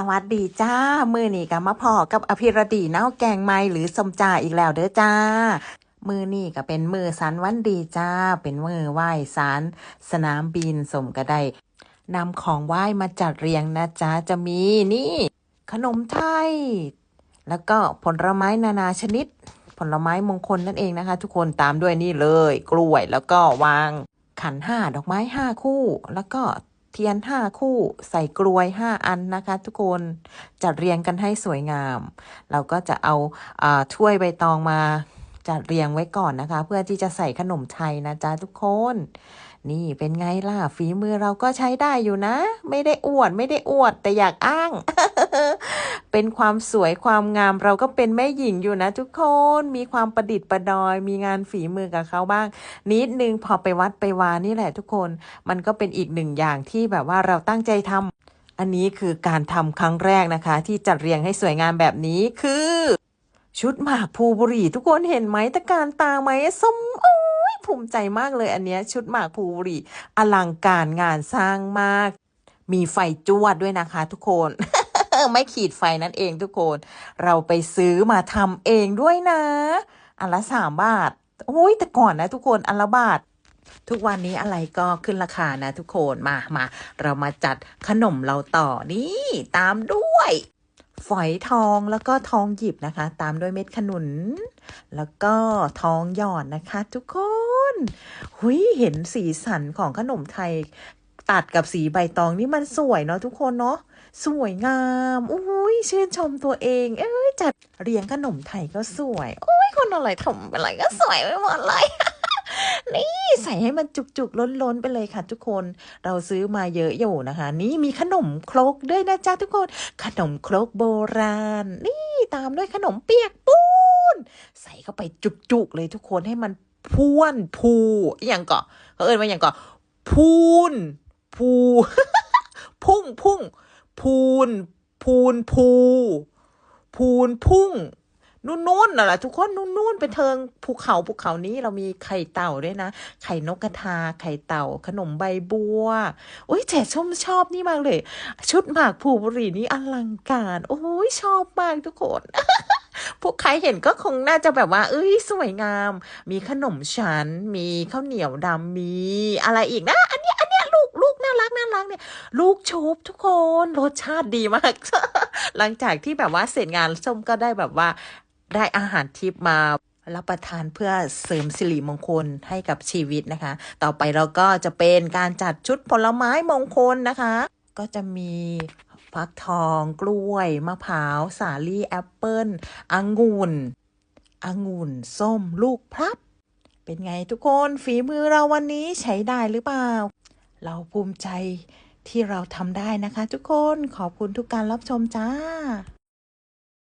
สวัสดีจ้า มือนี่กับมาพอกับอภิรดีเน่าแกงไม้หรือสมจ่าอีกแล้วเด้อจ้า มือนี่ก็เป็นมือสันวันดีจ้า เป็นมือไหว้สารสนามบินสมก็ได้นำของไหว้มาจัดเรียงนะจ๊ะจะมีนี่ ขนมไทย แล้วก็ผลไม้นานาชนิด ผลไม้มงคลนั่นเองนะคะ ทุกคนตามด้วยนี่เลย กล้วยแล้วก็วางขันห้าดอกไม้ห้าคู่ แล้วก็ ทียนห้าคู่ ใส่กลวยห้าอันนะคะ ทุกคนจัดเรียงกันให้สวยงาม เราก็จะเอาอาถ้วยใบตองมา จัดเรียงไว้ก่อนนะคะ เพื่อที่จะใส่ขนมไทยนะจ๊ะทุกคน นี่เป็นไงล่ะฝีมือเราก็ใช้ได้อยู่นะ ไม่ได้อวดไม่ได้อวดแต่อยากอ้าง เป็นความสวยความงามเราก็เป็นแม่หญิงอยู่นะ ทุกคนมีความประดิษฐ์ประดอย มีงานฝีมือกับเขาบ้าง นิดนึงพอไปวัดไปวานี่แหละทุกคน มันก็เป็นอีกหนึ่งอย่างที่แบบว่าเราตั้งใจทำอันนี้คือการทำครั้งแรกนะคะ ที่จัดเรียงให้สวยงามแบบนี้คือ ชุดหมากภูบุรีทุกคนเห็นไหมตะการตาไหมสมโอ้ยภูมิใจมากเลยอันเนี้ยชุดหมากภูบุรีอลังการงานสร้างมาก มีไฟจวดด้วยนะคะทุกคนไม่ขีดไฟนั่นเองทุกคน เราไปซื้อมาทำเองด้วยนะอันละสามบาทโอ้ยแต่ก่อนนะทุกคนอันละบาททุกวันนี้อะไรก็ขึ้นราคานะทุกคนมามาเรามาจัดขนมเราต่อนี่ ตามด้วย ฝอยทองแล้วก็ทองหยิบนะคะ ตามด้วยเม็ดขนุน แล้วก็ทองหยอดนะคะ ทุกคนหุยเห็นสีสันของขนมไทย ตัดกับสีใบตองนี่มันสวยเนาะทุกคนเนาะสวยงามอุ้ยชื่นชมตัวเอง เอ้ยจัดเรียงขนมไทยก็สวย โอ้ยคนอะไรทำอะไรก็สวยไปหมดเลย นี่ใส่ให้มันจุกๆล้นๆไปเลยค่ะทุกคน เราซื้อมาเยอะอยู่นะคะ นี่มีขนมครกด้วยนะจ๊ะทุกคน ขนมครกโบราณ นี่ตามด้วยขนมเปียกปูน ใส่เข้าไปจุกๆเลยทุกคนให้มันพ่วนพูอย่างก่อเขาเอ่ยว่าอย่างก่อพูนพูพุ่งพุ่งพูนพูนพูพูนพุ่ง นู่นนู่นน่ะแหละทุกคนนู่นนู่นเป็นเทิงภูเขาภูเขานี้เรามีไข่เต่าด้วยนะ ไข่นกกระทา ไข่เต่า ขนมใบบัวโอ้ยแจ๋ชมชอบนี่มากเลย ชุดหมากผูบุรีนี่อลังการ โอ้ยชอบมากทุกคนพวกใครเห็นก็คงน่าจะแบบว่า เอ้ย สวยงาม มีขนมชั้น มีข้าวเหนียวดำ มีอะไรอีกนะ อันนี้ อันนี้ลูก ลูกน่ารัก น่ารักเนี่ย ลูกชุบทุกคน รสชาติดีมาก หลังจากที่แบบว่าเสร็จงานส้มก็ได้แบบว่า ได้อาหารทิพย์มารับประทานเพื่อเสริมสิริมงคลให้กับชีวิตนะคะ ต่อไปเราก็จะเป็นการจัดชุดผลไม้มงคลนะคะ ก็จะมีฟักทองกล้วยมะพร้าว สาลี่แอปเปิ้ลองุ่นองุ่น ส้ม ลูกพลับ เป็นไงทุกคนฝีมือเราวันนี้ใช้ได้หรือเปล่า เราภูมิใจที่เราทำได้นะคะทุกคนขอบคุณทุกการรับชมจ้า